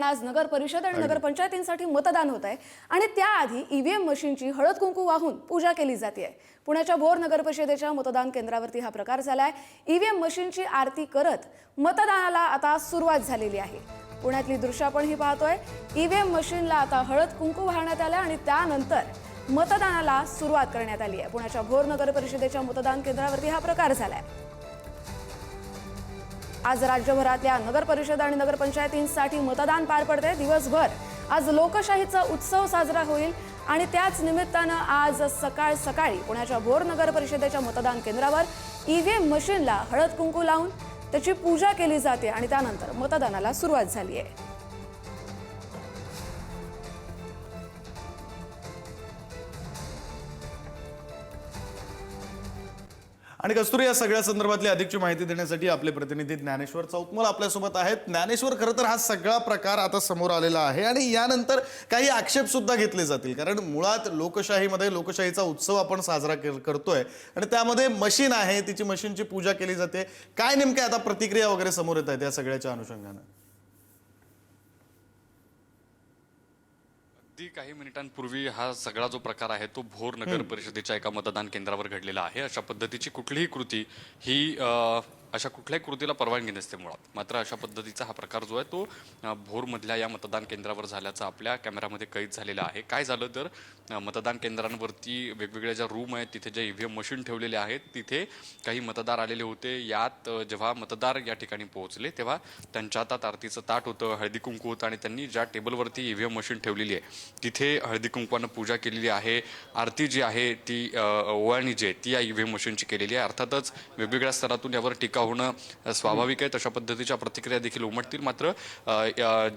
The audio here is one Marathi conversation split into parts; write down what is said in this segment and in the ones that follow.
कारण आज नगर परिषद आणि नगरपंचायतींसाठी मतदान होत आहे. आणि त्याआधी ईव्हीएम मशीनची हळद कुंकू वाहून पूजा केली जाते पुण्याच्या भोर नगर परिषदेच्या मतदान केंद्रावरती हा प्रकार झालाय. ईव्हीएम मशीनची आरती करत मतदानाला आता सुरुवात झालेली आहे. पुण्यातली दृश्य आपण ही पाहतोय. ईव्हीएम मशीनला आता हळद कुंकू वाहण्यात आलं आणि त्यानंतर मतदानाला सुरुवात करण्यात आली आहे. पुण्याच्या भोर नगर परिषदेच्या मतदान केंद्रावरती हा प्रकार झालाय. आज राज्यभरातल्या नगर परिषद आणि नगरपंचायतींसाठी मतदान पार पडते दिवसभर आज लोकशाहीचा उत्सव साजरा होईल आणि त्याच निमित्तानं आज सकाळ सकाळी पुण्याच्या भोर नगर परिषदेच्या मतदान केंद्रावर ईव्हीएम मशीनला हळद कुंकू लावून त्याची पूजा केली जाते आणि त्यानंतर मतदानाला सुरुवात झाली आहे. आणि कस्तुरी या सगळ्या संदर्भातली अधिकची माहिती देण्यासाठी आपले प्रतिनिधी ज्ञानेश्वर चौतमल आपल्यासोबत आहेत. ज्ञानेश्वर खरं तर हा सगळा प्रकार आता समोर आलेला आहे आणि यानंतर काही आक्षेप सुद्धा घेतले जातील. कारण मुळात लोकशाहीमध्ये लोकशाहीचा उत्सव आपण साजरा करतोय आणि त्यामध्ये मशीन आहे तिची मशीनची पूजा केली जाते. काय नेमक्या आता प्रतिक्रिया वगैरे समोर येत आहेत या सगळ्याच्या अनुषंगानं? अगदी काही मिनिटांपूर्वी हा सगळा जो प्रकार आहे तो भोर नगर परिषदेच्या एका मतदान केंद्रावर घडलेला आहे. अशा पद्धतीची कुठलीही कृती ही अशा कुठल्याही कृतीला परवानगी नसते मुळात. मात्र अशा पद्धतीचा हा प्रकार जो आहे तो भोरमधल्या या मतदान केंद्रावर झाल्याचा आपल्या कॅमेरामध्ये कैद झालेला आहे. काय झालं तर मतदान केंद्रांवरती वेगवेगळ्या ज्या रूम आहेत तिथे ज्या इ व्ही एम मशीन ठेवलेले आहेत तिथे काही मतदार आलेले होते. यात जेव्हा मतदार या ठिकाणी पोहोचले तेव्हा त्यांच्या हातात आरतीचं ताट होतं हळदी कुंकू होतं आणि त्यांनी ज्या टेबलवरती ई व्ही एम मशीन ठेवलेली आहे तिथे हळदी कुंकवानं पूजा केलेली आहे. आरती जी आहे ती ओवाळणी जी आहे ती या इ व्ही एम मशीनची केलेली आहे. अर्थातच वेगवेगळ्या स्तरातून यावर टीका होणं अ, स्वाभाविक आहे. तशा पद्धतीच्या प्रतिक्रिया देखील उमटतील. मात्र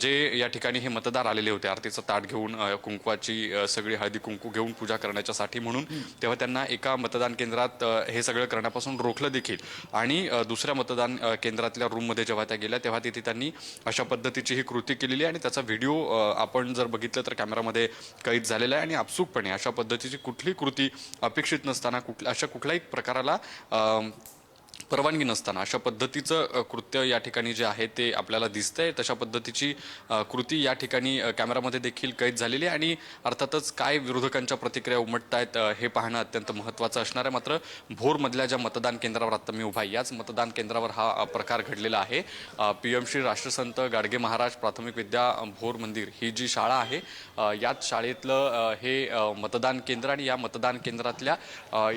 जे या ठिकाणी हे मतदार आलेले होते आरतीचं ताट घेऊन कुंकवाची सगळी हळदी कुंकू घेऊन पूजा करण्याच्यासाठी म्हणून तेव्हा त्यांना एका मतदान केंद्रात हे सगळं करण्यापासून रोखलं देखील. आणि दुसऱ्या मतदान केंद्रातल्या रूममध्ये जेव्हा त्या गेल्या तेव्हा तिथे त्यांनी अशा पद्धतीची ही कृती केलेली आहे आणि त्याचा व्हिडिओ आपण जर बघितलं तर कॅमेरामध्ये कैद झालेला आहे. आणि आपसूकपणे अशा पद्धतीची कुठली कृती अपेक्षित नसताना कुठल्या अशा कुठल्याही प्रकाराला परवानगी नसताना अशा पद्धतीचं कृत्य या ठिकाणी जे आहे ते आपल्याला दिसतंय. तशा पद्धतीची कृती या ठिकाणी कॅमेरामध्ये देखील कैद झालेली आहे आणि अर्थातच काय विरोधकांच्या प्रतिक्रिया उमटत आहेत हे पाहणं अत्यंत महत्त्वाचं असणार आहे. मात्र भोरमधल्या ज्या मतदान केंद्रावर आत्ता मी उभा आहे याच मतदान केंद्रावर हा प्रकार घडलेला आहे. पी एम श्री राष्ट्रसंत गाडगे महाराज प्राथमिक विद्या भोर मंदिर ही जी शाळा आहे याच शाळेतलं हे मतदान केंद्र आणि या मतदान केंद्रातल्या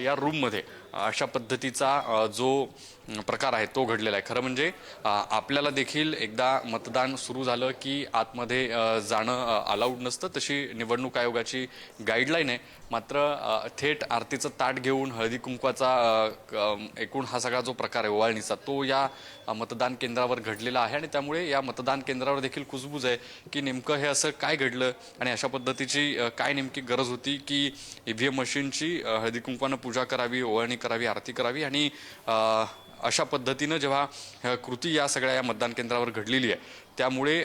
या रूममध्ये अशा पद्धतीचा जो प्रकार आहे तो घडलेला आहे. खरं म्हणजे आपल्याला देखील एकदा मतदान सुरू झालं की आतमध्ये जाणं अलाउड नसतं तशी निवडणूक आयोगाची गाईडलाईन आहे. मात्र थेट आरतीचं ताट घेऊन हळदी कुंकवाचा एकूण हा सगळा जो प्रकार आहे ओवाळणीचा तो या मतदान केंद्रावर घडलेला आहे आणि त्यामुळे या मतदान केंद्रावर देखील कुजबूज आहे की नेमकं हे असं काय घडलं आणि अशा पद्धतीची काय नेमकी गरज होती की ईव्हीएम मशीनची हळदी कुंकवानं पूजा करावी ओवाळणी करावी आरती करावी आणि अशा पद्धतीनं जेव्हा कृती या सगळ्या या मतदान केंद्रावर घडलेली आहे त्यामुळे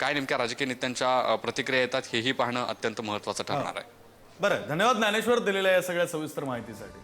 काय नेमक्या राजकीय नेत्यांच्या प्रतिक्रिया येतात हेही पाहणं अत्यंत महत्वाचं ठरणार आहे. बरं धन्यवाद ज्ञानेश्वर दिलेल्या या सगळ्या सविस्तर माहितीसाठी.